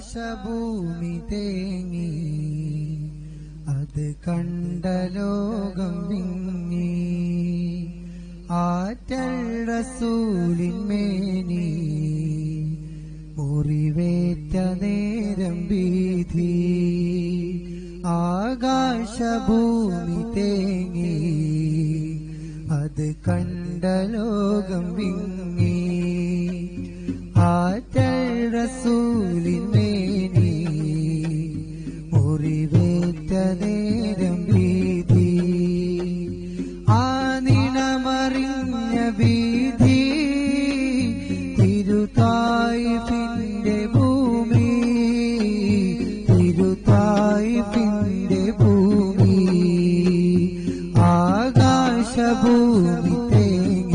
ആകാശഭൂമി തേങ്ങി അത് കണ്ട ലോകം വിങ്ങി. ആറ്റൽ റസൂലിന്മേനി മുറിവേറ്റ നേരം വീതി. ആകാശഭൂമി തേങ്ങി അത് കണ്ട ലോകം വിങ്ങി. ആറ്റൽ റസൂലിന്മേ everything.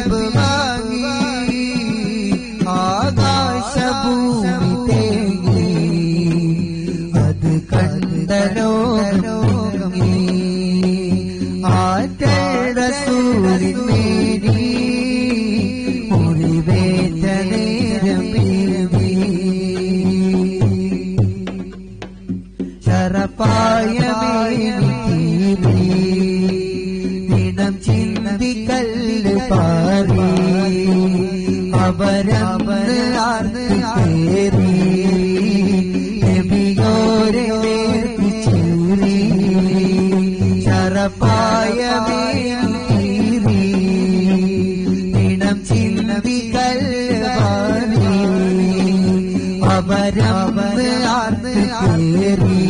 नीब मांगी आकाश भूमि तेरी अध कंदरों பரந்து ஆர்ந்து தேவி எபியோரே சூரி சரபாயமே தீரி இடம் சின்னவி கல்வாரி அபரம் ஆர்ந்து தேவி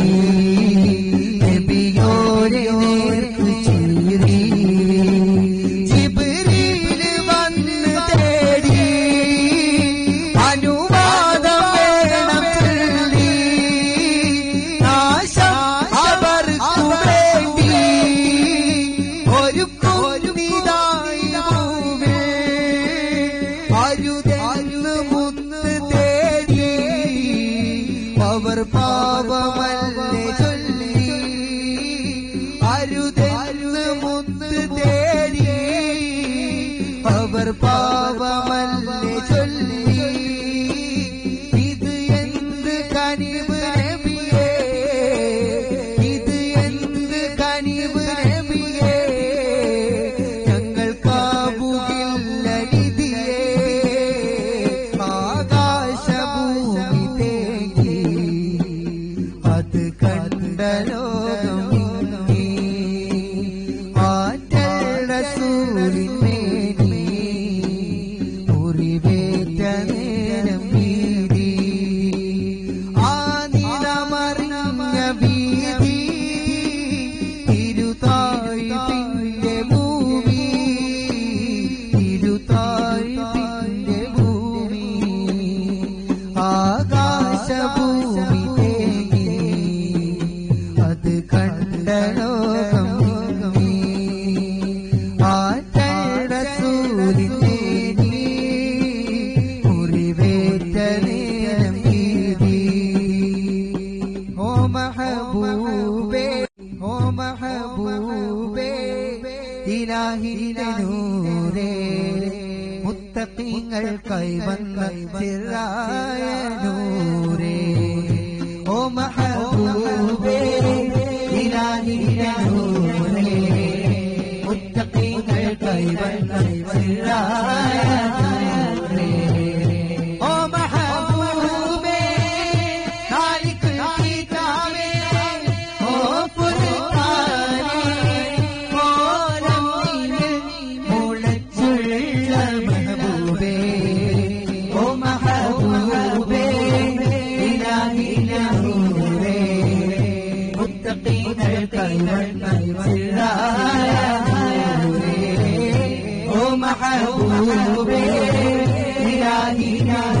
Be. റസൂലേ മുത്തക്കീങ്ങൾ കൈവന്ന തിറായ നൂരേ ഓ മഹബൂബേ ഇലാഹിയുടെ നൂരേ മുത്തക്കീങ്ങൾ കൈവന്ന തിറായ Oh, my heart, oh, my heart,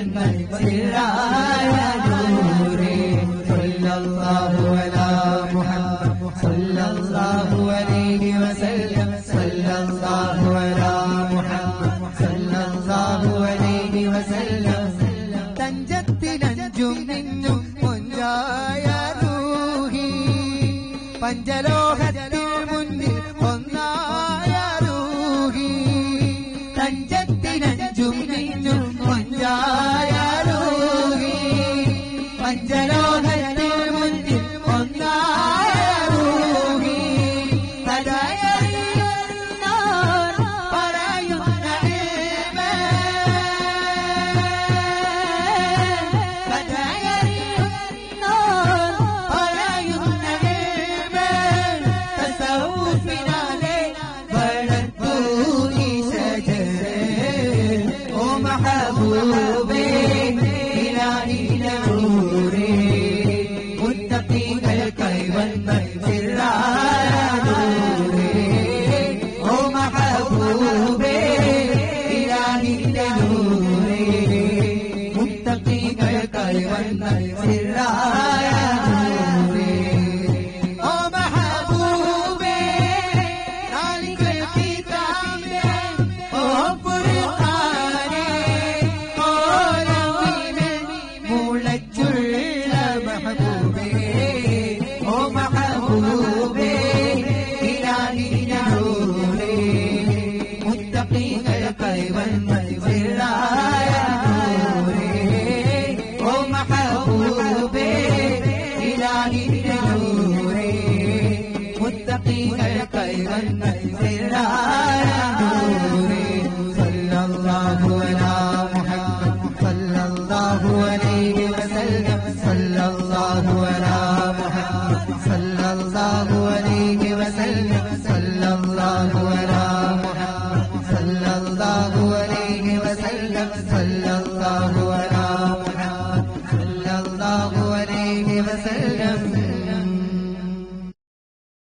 المنزل يا صلى الله على محمد صلى الله عليه وسلم صلى الله على محمد صلى الله عليه وسلم പഞ്ചലോഹ And all the. I want.